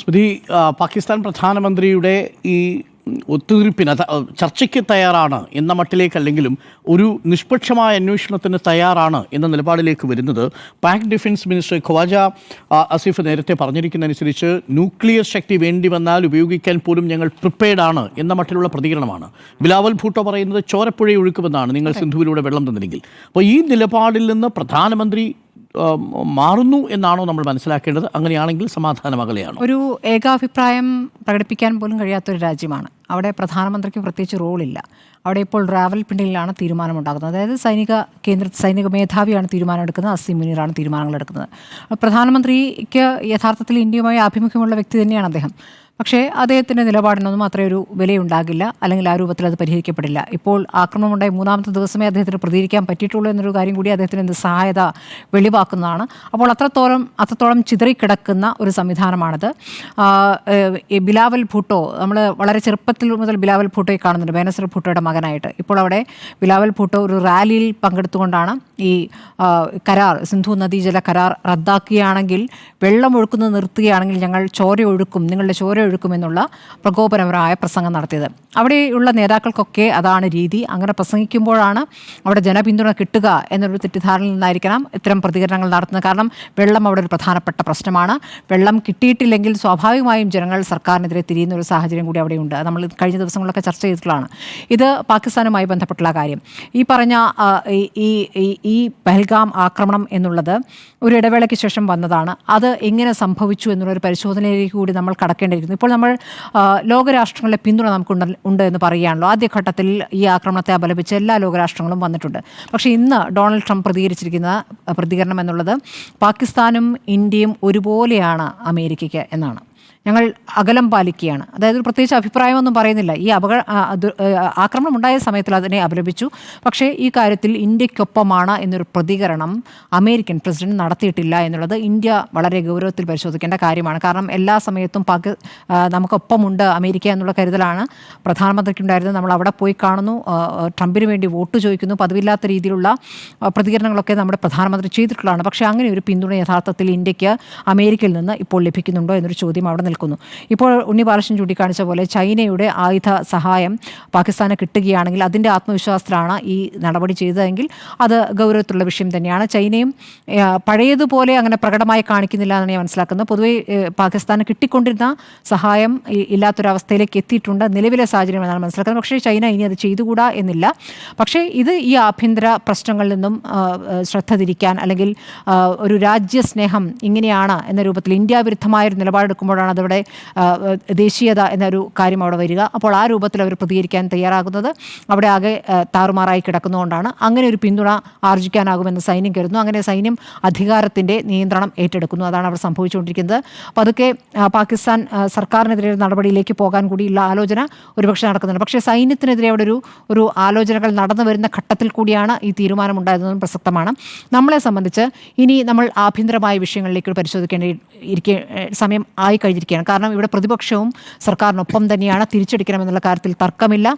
സ്മൃതി പാകിസ്ഥാൻ പ്രധാനമന്ത്രിയുടെ ഈ ഒത്തുതീർപ്പിന് ചർച്ചയ്ക്ക് തയ്യാറാണ് എന്ന മട്ടിലേക്കല്ലെങ്കിലും ഒരു നിഷ്പക്ഷമായ അന്വേഷണത്തിന് തയ്യാറാണ് എന്ന നിലപാടിലേക്ക് വരുന്നത്. പാക് ഡിഫൻസ് മിനിസ്റ്റർ ഖവാജ അസിഫ് നേരത്തെ പറഞ്ഞിരിക്കുന്നതനുസരിച്ച് ന്യൂക്ലിയർ ശക്തി വേണ്ടി വന്നാൽ ഉപയോഗിക്കാൻ പോലും ഞങ്ങൾ പ്രിപ്പയർഡാണ് എന്ന മട്ടിലുള്ള പ്രതികരണമാണ്. ബിലാവൽ ഭൂട്ടോ പറയുന്നത് ചോരപ്പുഴ ഒഴുക്കുമെന്നാണ് നിങ്ങൾ സിന്ധുവിലൂടെ വെള്ളം തന്നില്ലെങ്കിൽ അപ്പോൾ ഈ നിലപാടിൽ നിന്ന് പ്രധാനമന്ത്രി മാറുന്നു എന്നാണോ നമ്മൾ മനസ്സിലാക്കേണ്ടത്? അങ്ങനെയാണെങ്കിൽ സമാധാനം അകലെയാണ്? ഒരു ഏകാഭിപ്രായം പ്രകടിപ്പിക്കാൻ പോലും കഴിയാത്തൊരു രാജ്യമാണ്. അവിടെ പ്രധാനമന്ത്രിക്ക് പ്രത്യേകിച്ച് റോളില്ല അവിടെ ഇപ്പോൾ റാവൽപിണ്ടിയിലാണ് തീരുമാനമുണ്ടാകുന്നത്. അതായത് സൈനിക കേന്ദ്ര സൈനിക മേധാവിയാണ് തീരുമാനമെടുക്കുന്നത്. അസീം മുനീറാണ് തീരുമാനങ്ങൾ എടുക്കുന്നത് പ്രധാനമന്ത്രിക്ക് യഥാർത്ഥത്തിൽ ഇന്ത്യയുമായി ആഭിമുഖ്യമുള്ള വ്യക്തി തന്നെയാണ് അദ്ദേഹം. പക്ഷേ അദ്ദേഹത്തിന്റെ നിലപാടിനൊന്നും അത്രയൊരു വിലയുണ്ടാകില്ല. അല്ലെങ്കിൽ ആ രൂപത്തിൽ അത് പരിഹരിക്കപ്പെടില്ല. ഇപ്പോൾ ആക്രമണമുണ്ടായി മൂന്നാമത്തെ ദിവസമേ അദ്ദേഹത്തിന് പ്രതികരിക്കാൻ പറ്റിയിട്ടുള്ളൂ എന്നൊരു കാര്യം കൂടി അദ്ദേഹത്തിന് സഹായത വെളിവാക്കുന്നതാണ്. അപ്പോൾ അത്രത്തോളം അത്രത്തോളം ചിതറിക്കിടക്കുന്ന ഒരു സംവിധാനമാണിത്. ബിലാവൽ ഭൂട്ടോ നമ്മൾ വളരെ ചെറുപ്പത്തിൽ മുതൽ ബിലാവൽ ഭൂട്ടോയെ കാണുന്നുണ്ട്. ബേനസർ ഭൂട്ടോയുടെ മകനായിട്ട്. ഇപ്പോൾ അവിടെ ബിലാവൽ ഭൂട്ടോ ഒരു റാലിയിൽ പങ്കെടുത്തുകൊണ്ടാണ് ഈ കരാർ സിന്ധു നദീജല കരാർ റദ്ദാക്കുകയാണെങ്കിൽ വെള്ളം ഒഴുക്കുന്നത് നിർത്തുകയാണെങ്കിൽ ഞങ്ങൾ ചോര ഒഴുക്കും നിങ്ങളുടെ ചോര ഒഴുക്കുമെന്നുള്ള പ്രകോപനപരമായ പ്രസംഗം നടത്തിയത്. അവിടെയുള്ള നേതാക്കൾക്കൊക്കെ അതാണ് രീതി. അങ്ങനെ പ്രസംഗിക്കുമ്പോഴാണ് അവിടെ ജനപിന്തുണ കിട്ടുക എന്നൊരു തെറ്റിദ്ധാരണയിൽ നിന്നായിരിക്കണം ഇത്തരം പ്രതികരണങ്ങൾ നടത്തുന്നത്. കാരണം വെള്ളം അവിടെ ഒരു പ്രധാനപ്പെട്ട പ്രശ്നമാണ്. വെള്ളം കിട്ടിയിട്ടില്ലെങ്കിൽ സ്വാഭാവികമായും ജനങ്ങൾ സർക്കാരിനെതിരെ തിരിയുന്ന ഒരു സാഹചര്യം കൂടി അവിടെയുണ്ട്. നമ്മൾ കഴിഞ്ഞ ദിവസങ്ങളിലൊക്കെ ചർച്ച ചെയ്തിട്ടുള്ളതാണ്. ഇത് പാകിസ്ഥാനുമായി ബന്ധപ്പെട്ടുള്ള കാര്യം. ഈ പറഞ്ഞ ഈ- ഈ ഈ ആക്രമണം എന്നുള്ളത് ഒരു ഇടവേളയ്ക്ക് ശേഷം വന്നതാണ്. അത് എങ്ങനെ സംഭവിച്ചു എന്നുള്ളൊരു പരിശോധനയിലേക്ക് കൂടി നമ്മൾ കടക്കേണ്ടിയിരിക്കുന്നു. ഇപ്പോൾ നമ്മൾ ലോകരാഷ്ട്രങ്ങളുടെ പിന്തുണ നമുക്ക് ഉണ്ട് എന്ന് പറയുകയാണല്ലോ. ആദ്യഘട്ടത്തിൽ ഈ ആക്രമണത്തെ അപലപിച്ച് എല്ലാ ലോകരാഷ്ട്രങ്ങളും വന്നിട്ടുണ്ട്. പക്ഷേ ഇന്ന് ഡൊണാൾഡ് ട്രംപ് പ്രതികരിച്ചിരിക്കുന്ന പ്രതികരണം എന്നുള്ളത് പാകിസ്ഥാനും ഇന്ത്യയും ഒരുപോലെയാണ് അമേരിക്കയ്ക്ക് എന്നാണ്. ഞങ്ങൾ അകലം പാലിക്കുകയാണ്. അതായത് ഒരു പ്രത്യേകിച്ച് അഭിപ്രായമൊന്നും പറയുന്നില്ല. ഈ അപക ആ, അത്, ഏ, ആക്രമണം ഉണ്ടായ സമയത്തിൽ അതിനെ അപലപിച്ചു. പക്ഷേ ഈ കാര്യത്തിൽ ഇന്ത്യക്കൊപ്പമാണ് എന്നൊരു പ്രതികരണം അമേരിക്കൻ പ്രസിഡന്റ് നടത്തിയിട്ടില്ല എന്നുള്ളത് ഇന്ത്യ വളരെ ഗൗരവത്തിൽ പരിശോധിക്കേണ്ട കാര്യമാണ്. കാരണം എല്ലാ സമയത്തും പാകി നമുക്കൊപ്പമുണ്ട് അമേരിക്ക എന്നുള്ള കരുതലാണ് പ്രധാനമന്ത്രിക്കുണ്ടായിരുന്നത്. നമ്മൾ അവിടെ പോയി കാണുന്നു. ട്രംപിന് വേണ്ടി വോട്ട് ചോദിക്കുന്നു. പതിവില്ലാത്ത രീതിയിലുള്ള പ്രതികരണങ്ങളൊക്കെ നമ്മുടെ പ്രധാനമന്ത്രി ചെയ്തിട്ടുള്ളതാണ്. പക്ഷേ അങ്ങനെ ഒരു പിന്തുണ യഥാർത്ഥത്തിൽ ഇന്ത്യയ്ക്ക് അമേരിക്കയിൽ നിന്ന് ഇപ്പോൾ ലഭിക്കുന്നുണ്ടോ എന്നൊരു ചോദ്യം അവിടെ നിൽക്കുന്നു. ഇപ്പോൾ ഉണ്ണി ബാലകൃഷ്ണൻ ചൂണ്ടിക്കാണിച്ച പോലെ ചൈനയുടെ ആയുധ സഹായം പാകിസ്ഥാന് കിട്ടുകയാണെങ്കിൽ അതിന്റെ ആത്മവിശ്വാസത്തിലാണ് ഈ നടപടി ചെയ്തതെങ്കിൽ അത് ഗൗരവത്തിലുള്ള വിഷയം തന്നെയാണ്. ചൈനയും പഴയതുപോലെ അങ്ങനെ പ്രകടമായി കാണിക്കുന്നില്ല എന്നാണ് ഞാൻ മനസ്സിലാക്കുന്നത്. പൊതുവെ പാകിസ്ഥാന് കിട്ടിക്കൊണ്ടിരുന്ന സഹായം ഇല്ലാത്തൊരവസ്ഥയിലേക്ക് എത്തിയിട്ടുണ്ട് നിലവിലെ സാഹചര്യം എന്നാണ് മനസ്സിലാക്കുന്നത്. പക്ഷേ ചൈന ഇനി അത് ചെയ്തുകൂടാ എന്നില്ല. പക്ഷേ ഇത് ഈ ആഭ്യന്തര പ്രശ്നങ്ങളിൽ നിന്നും ശ്രദ്ധ തിരിക്കാൻ അല്ലെങ്കിൽ ഒരു രാജ്യസ്നേഹം ഇങ്ങനെയാണ് എന്ന രൂപത്തിൽ ഇന്ത്യ വിരുദ്ധമായ ഒരു നിലപാടെടുക്കുമ്പോഴാണ് അതവിടെ ആ, ദേശീയത എന്നൊരു കാര്യം അവിടെ വരിക. അപ്പോൾ ആ രൂപത്തിൽ അവർ പ്രതികരിക്കാൻ തയ്യാറാകുന്നത് അവിടെ ആകെ താറുമാറായി കിടക്കുന്നതുകൊണ്ടാണ്. അങ്ങനെ ഒരു പിന്തുണ ആർജിക്കാനാകുമെന്ന് സൈന്യം കരുതുന്നു. അങ്ങനെ സൈന്യം അധികാരത്തിന്റെ നിയന്ത്രണം ഏറ്റെടുക്കുന്നു. അതാണ് അവിടെ സംഭവിച്ചുകൊണ്ടിരിക്കുന്നത്. പതുക്കെ പാകിസ്ഥാൻ സർക്കാരിനെതിരെ നടപടിയിലേക്ക് പോകാൻ കൂടിയുള്ള ആലോചന ഒരുപക്ഷെ നടക്കുന്നുണ്ട്. പക്ഷേ സൈന്യത്തിനെതിരെ അവിടെ ഒരു ഒരു ആലോചനകൾ നടന്നു വരുന്ന ഘട്ടത്തിൽ കൂടിയാണ് ഈ തീരുമാനം ഉണ്ടായതെന്നും പ്രസക്തമാണ്. നമ്മളെ സംബന്ധിച്ച് ഇനി നമ്മൾ ആഭ്യന്തരമായ വിഷയങ്ങളിലേക്ക് പരിശോധിക്കേണ്ടി സമയം ആയി കഴിഞ്ഞിരിക്കുകയാണ് കാരണം ഇവിടെ പ്രതിപക്ഷവും സർക്കാരിനൊപ്പം തന്നെയാണ് തിരിച്ചടിക്കണമെന്നുള്ള കാര്യത്തിൽ തർക്കമില്ല.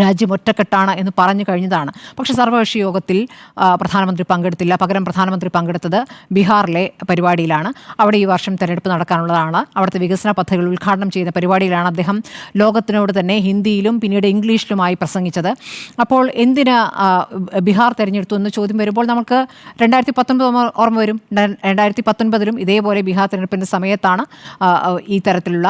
രാജ്യം ഒറ്റക്കെട്ടാണ് എന്ന് പറഞ്ഞു കഴിഞ്ഞതാണ്. പക്ഷേ സർവകക്ഷി യോഗത്തിൽ പ്രധാനമന്ത്രി പങ്കെടുത്തില്ല. പകരം പ്രധാനമന്ത്രി പങ്കെടുത്തത് ബീഹാറിലെ പരിപാടിയിലാണ്. അവിടെ ഈ വർഷം തെരഞ്ഞെടുപ്പ് നടക്കാനുള്ളതാണ്. അവിടുത്തെ വികസന പദ്ധതികൾ ഉദ്ഘാടനം ചെയ്ത പരിപാടിയിലാണ് അദ്ദേഹം ലോകത്തിനോട് തന്നെ ഹിന്ദിയിലും പിന്നീട് ഇംഗ്ലീഷിലുമായി പ്രസംഗിച്ചത്. അപ്പോൾ എന്തിന് ബീഹാർ തെരഞ്ഞെടുത്തു എന്ന് ചോദ്യം വരുമ്പോൾ നമുക്ക് രണ്ടായിരത്തി പത്തൊൻപത് ഓർമ്മ വരും. രണ്ടായിരത്തി പത്തൊൻപതിലും ഇതേപോലെ ബീഹാർ തെരഞ്ഞെടുപ്പിന്റെ സമയത്താണ് ഈ തരത്തിലുള്ള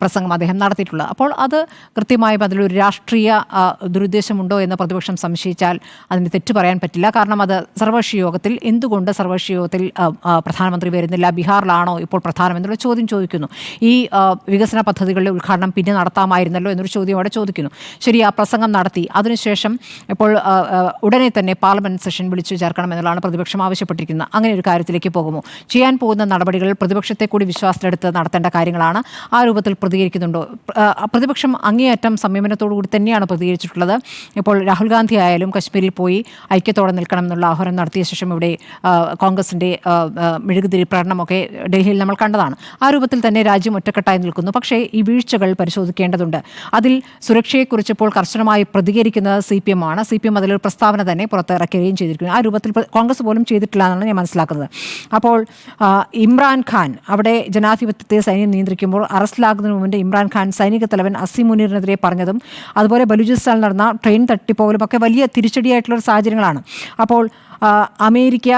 പ്രസംഗം അദ്ദേഹം നടത്തിയിട്ടുള്ളത്. അപ്പോൾ അത് കൃത്യമായും അതിലൊരു രാഷ്ട്രീയ ആ, ദുരുദ്ദേശമുണ്ടോ എന്ന് പ്രതിപക്ഷം സംശയിച്ചാൽ അതിന് തെറ്റ് പറയാൻ പറ്റില്ല. കാരണം അത് സർവകക്ഷി യോഗത്തിൽ എന്തുകൊണ്ട് സർവകക്ഷി യോഗത്തിൽ പ്രധാനമന്ത്രി വരുന്നില്ല? ബീഹാറിലാണോ ഇപ്പോൾ പ്രധാനം എന്നുള്ള ചോദ്യം ചോദിക്കുന്നു. ഈ വികസന പദ്ധതികളുടെ ഉദ്ഘാടനം പിന്നെ നടത്താമായിരുന്നല്ലോ എന്നൊരു ചോദ്യം അവിടെ ചോദിക്കുന്നു. ശരി ആ പ്രസംഗം നടത്തി. അതിനുശേഷം ഇപ്പോൾ ഉടനെ തന്നെ പാർലമെന്റ് സെഷൻ വിളിച്ചു ചേർക്കണം എന്നുള്ളതാണ് പ്രതിപക്ഷം ആവശ്യപ്പെട്ടിരിക്കുന്നത്. അങ്ങനെ ഒരു കാര്യത്തിലേക്ക് പോകുമോ? ചെയ്യാൻ പോകുന്ന നടപടികൾ പ്രതിപക്ഷത്തെ കൂടി വിശ്വാസത്തിലെടുത്ത് നടത്തേണ്ട കാര്യങ്ങളാണ് ആ രൂപത്തിൽ പ്രതികരിക്കുന്നുണ്ടോ? പ്രതിപക്ഷം അങ്ങേയറ്റം സംയമനത്തോടു കൂടി തന്നെയാണ് പ്രതികരിച്ചിട്ടുള്ളത്. ഇപ്പോൾ രാഹുൽ ഗാന്ധി ആയാലും കശ്മീരിൽ പോയി ഐക്യത്തോടെ നിൽക്കണം എന്നുള്ള ആഹ്വാനം നടത്തിയ ശേഷം ഇവിടെ കോൺഗ്രസിന്റെ മെഴുകുതിരി പ്രകടനമൊക്കെ ഡൽഹിയിൽ നമ്മൾ കണ്ടതാണ്. ആ രൂപത്തിൽ തന്നെ രാജ്യം ഒറ്റക്കെട്ടായി നിൽക്കുന്നു. പക്ഷേ ഈ വീഴ്ചകൾ പരിശോധിക്കേണ്ടതുണ്ട്. അതിൽ സുരക്ഷയെക്കുറിച്ച് ഇപ്പോൾ കർശനമായി പ്രതികരിക്കുന്നത് സി പി എം ആണ് സി പി എം അതിലൊരു പ്രസ്താവന തന്നെ പുറത്തിറക്കുകയും ചെയ്തിരിക്കുന്നു. ആ രൂപത്തിൽ കോൺഗ്രസ് പോലും ചെയ്തിട്ടില്ല എന്നാണ് ഞാൻ മനസ്സിലാക്കുന്നത്. അപ്പോൾ ഇമ്രാൻഖാൻ ഖാൻ അവിടെ ജനാധിപത്യത്തെ സൈന്യം നിയന്ത്രിക്കുമ്പോൾ അറസ്റ്റിലാകുന്നതിന് മുമ്പ് ഇമ്രാൻഖാൻ സൈനിക തലവൻ അസിമുനീറിനെതിരെ പറഞ്ഞതും അതുപോലെ ബലൂചിസ്ഥാനിൽ നടന്ന ട്രെയിൻ തട്ടിപ്പോകലും ഒക്കെ വലിയ തിരിച്ചടിയായിട്ടുള്ള ഒരു സാഹചര്യങ്ങളാണ്. അപ്പോൾ അമേരിക്ക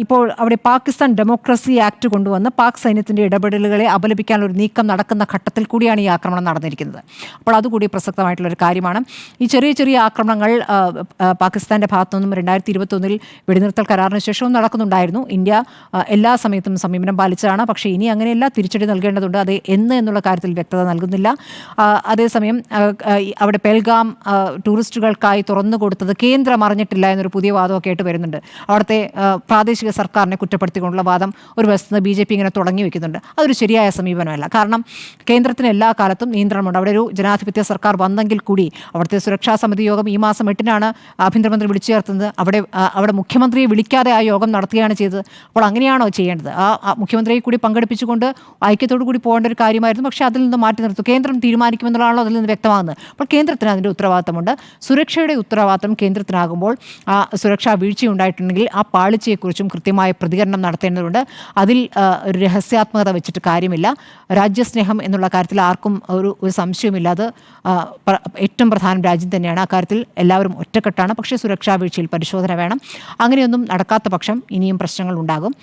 ഇപ്പോൾ അവിടെ പാകിസ്ഥാൻ ഡെമോക്രസി ആക്ട് കൊണ്ടുവന്ന് പാക് സൈന്യത്തിന്റെ ഇടപെടലുകളെ അപലപിക്കാനുള്ള ഒരു നീക്കം നടക്കുന്ന ഘട്ടത്തിൽ കൂടിയാണ് ഈ ആക്രമണം നടന്നിരിക്കുന്നത്. അപ്പോൾ അതുകൂടി പ്രസക്തമായിട്ടുള്ള ഒരു കാര്യമാണ്. ഈ ചെറിയ ചെറിയ ആക്രമണങ്ങൾ പാകിസ്ഥാന്റെ ഭാഗത്തു നിന്നും രണ്ടായിരത്തി ഇരുപത്തൊന്നിൽ വെടിനിർത്തൽ കരാറിന് ശേഷവും നടക്കുന്നുണ്ടായിരുന്നു. ഇന്ത്യ എല്ലാ സമയത്തും സമീപനം പാലിച്ചതാണ് പക്ഷേ ഇനി അങ്ങനെയല്ല. തിരിച്ചടി നൽകേണ്ടതുണ്ട്. അത് എന്ന് എന്നുള്ള കാര്യത്തിൽ വ്യക്തത നൽകുന്നില്ല. അതേസമയം അവിടെ പെൽഗാം ആ, ടൂറിസ്റ്റുകൾക്കായി തുറന്നു കൊടുത്തത് കേന്ദ്രം അറിഞ്ഞിട്ടില്ല എന്നൊരു പുതിയ വാദമൊക്കെ ആയിട്ട് വരുന്നുണ്ട്. അവിടുത്തെ പ്രാദേശിക സർക്കാരിനെ കുറ്റപ്പെടുത്തിക്കൊണ്ടുള്ള വാദം ഒരു വശത്ത് ബി ജെ പി ഇങ്ങനെ തുടങ്ങി വെക്കുന്നുണ്ട്. അതൊരു ശരിയായ സമീപനമല്ല. കാരണം കേന്ദ്രത്തിന് എല്ലാ കാലത്തും നിയന്ത്രണമുണ്ട്. അവിടെ ഒരു ജനാധിപത്യ സർക്കാർ വന്നെങ്കിൽ കൂടി അവിടുത്തെ സുരക്ഷാ സമിതി യോഗം ഈ മാസം എട്ടിനാണ് ആഭ്യന്തരമന്ത്രി വിളിച്ചു ചേർത്തത്. അവിടെ അവിടെ മുഖ്യമന്ത്രിയെ വിളിക്കാതെ ആ യോഗം നടത്തുകയാണ് ചെയ്തത്. അപ്പോൾ അങ്ങനെയാണോ ചെയ്യേണ്ടത്? ആ മുഖ്യമന്ത്രിയെ കൂടി പങ്കെടുപ്പിച്ചുകൊണ്ട് ഐക്യത്തോടു കൂടി പോകേണ്ട ഒരു കാര്യമായിരുന്നു. പക്ഷേ അതിൽ നിന്ന് മാറ്റി നിർത്തും. കേന്ദ്രം തീരുമാനിക്കുമെന്നുള്ളതാണല്ലോ അതിൽ നിന്ന് വ്യക്തമാകുന്നത്. അപ്പോൾ കേന്ദ്രത്തിന് അതിന്റെ ഉത്തരവാദിത്തമുണ്ട്. സുരക്ഷയുടെ ഉത്തരവാദിത്തം കേന്ദ്രത്തിനാകുമ്പോൾ ആ സുരക്ഷാ വീഴ്ച ഉണ്ടായിട്ടുണ്ടെങ്കിൽ ആ പാളിച്ചയെക്കുറിച്ചും കൃത്യമായ പ്രതികരണം നടത്തേണ്ടതുണ്ട്. അതിൽ ഒരു രഹസ്യാത്മകത വെച്ചിട്ട് കാര്യമില്ല. രാജ്യസ്നേഹം എന്നുള്ള കാര്യത്തിൽ ആർക്കും ഒരു ഒരു സംശയമില്ലാതെ ഏറ്റവും പ്രധാനം രാജ്യം തന്നെയാണ്. ആ കാര്യത്തിൽ എല്ലാവരും ഒറ്റക്കെട്ടാണ്. പക്ഷേ സുരക്ഷാ വീഴ്ചയിൽ പരിശോധന വേണം. അങ്ങനെയൊന്നും നടക്കാത്ത പക്ഷം ഇനിയും പ്രശ്നങ്ങൾ ഉണ്ടാകും.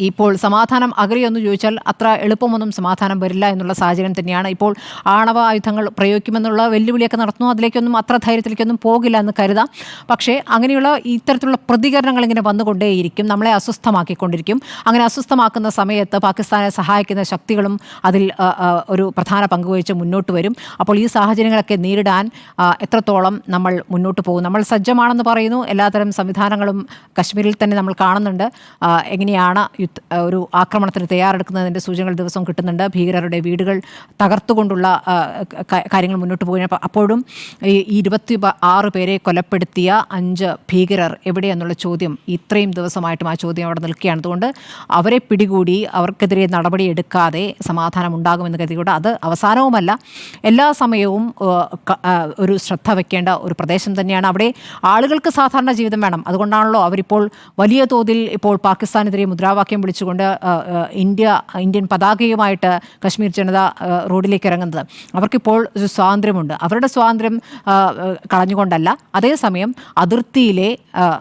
ഇപ്പോൾ സമാധാനം അകലെയെന്ന് ചോദിച്ചാൽ അത്ര എളുപ്പമൊന്നും സമാധാനം വരില്ല എന്നുള്ള സാഹചര്യം തന്നെയാണ്. ഇപ്പോൾ ആണവ ആയുധങ്ങൾ പ്രയോഗിക്കുമെന്നുള്ള വെല്ലുവിളിയൊക്കെ നടത്തുന്നു. അതിലേക്കൊന്നും അത്ര ധൈര്യത്തിലേക്കൊന്നും പോകില്ല എന്ന് കരുതാം. പക്ഷേ അങ്ങനെയുള്ള ഇത്തരത്തിലുള്ള പ്രതികരണങ്ങൾ ഇങ്ങനെ വന്നുകൊണ്ടേയിരിക്കും. നമ്മളെ അസ്വസ്ഥമാക്കിക്കൊണ്ടിരിക്കും. അങ്ങനെ അസ്വസ്ഥമാക്കുന്ന സമയത്ത് പാകിസ്ഥാനെ സഹായിക്കുന്ന ശക്തികളും അതിൽ ഒരു പ്രധാന പങ്ക് വഹിച്ച് മുന്നോട്ട് വരും. അപ്പോൾ ഈ സാഹചര്യങ്ങളൊക്കെ നേരിടാൻ എത്രത്തോളം നമ്മൾ മുന്നോട്ട് പോകും. നമ്മൾ സജ്ജമാണെന്ന് പറയുന്നു. എല്ലാത്തരം സംവിധാനങ്ങളും കശ്മീരിൽ തന്നെ നമ്മൾ കാണുന്നുണ്ട്. ആ, എങ്ങനെയാണ് യുദ്ധ ഒരു ആക്രമണത്തിന് തയ്യാറെടുക്കുന്നതിന്റെ സൂചനകൾ ദിവസം കിട്ടുന്നുണ്ട്. ഭീകരരുടെ വീടുകൾ തകർത്തുകൊണ്ടുള്ള കാര്യങ്ങൾ മുന്നോട്ട് പോകുന്നു അപ്പോഴും ഈ ഇരുപത്തി ആറ് പേരെ കൊലപ്പെടുത്തിയ അഞ്ച് ഭീകരർ എവിടെയെന്നുള്ള ചോദ്യം ഇത്രയും ദിവസമായിട്ടും ആ ചോദ്യം അവിടെ നിൽക്കുകയാണ്. അതുകൊണ്ട് അവരെ പിടികൂടി അവർക്കെതിരെ നടപടി എടുക്കാതെ സമാധാനം ഉണ്ടാകുമെന്ന് കരുതിക്കൊണ്ട് അത് അവസാനവുമല്ല എല്ലാ സമയവും ഒരു ശ്രദ്ധ വയ്ക്കേണ്ട ഒരു പ്രദേശം തന്നെയാണ്. അവിടെ ആളുകൾക്ക് സാധാരണ ജീവിതം വേണം. അതുകൊണ്ടാണല്ലോ അവരിപ്പോൾ വലിയ തോതിൽ ഇപ്പോൾ പാകിസ്ഥാനെതിരെ മുദ്രാവാക്യം വിളിച്ചുകൊണ്ട് ഇന്ത്യ ഇന്ത്യൻ പതാകയുമായിട്ട് കശ്മീർ ജനത റോഡിലേക്ക് ഇറങ്ങുന്നത്. അവർക്കിപ്പോൾ ഒരു സ്വാതന്ത്ര്യമുണ്ട്. അവരുടെ സ്വാതന്ത്ര്യം കളഞ്ഞുകൊണ്ടല്ല. അതേസമയം അതിർത്തിയിലെ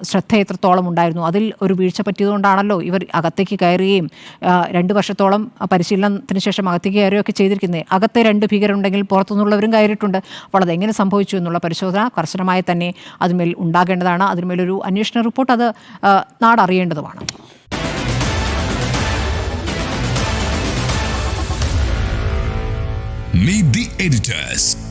ശ്രദ്ധ എത്രത്തോളം ഉണ്ടായിരുന്നു? അതിൽ ഒരു വീഴ്ച പറ്റിയതുകൊണ്ടാണല്ലോ ഇവർ അകത്തേക്ക് കയറുകയും രണ്ട് വർഷത്തോളം പരിശീലനത്തിന് ശേഷം അകത്തേക്ക് കയറുകയൊക്കെ ചെയ്തിരിക്കുന്നത്. അകത്തെ രണ്ട് ഭീകരുണ്ടെങ്കിൽ പുറത്തുനിന്നുള്ളവരും കയറിയിട്ടുണ്ട്. അപ്പോൾ അതെങ്ങനെ സംഭവിച്ചു എന്നുള്ള പരിശോധന കർശനമായി തന്നെ അതിന്മേൽ ഉണ്ടാകേണ്ടതാണ്. അതിന്മേലൊരു അന്വേഷണ റിപ്പോർട്ട് അത് നാടറിയേണ്ടതുമാണ്. Meet the editors.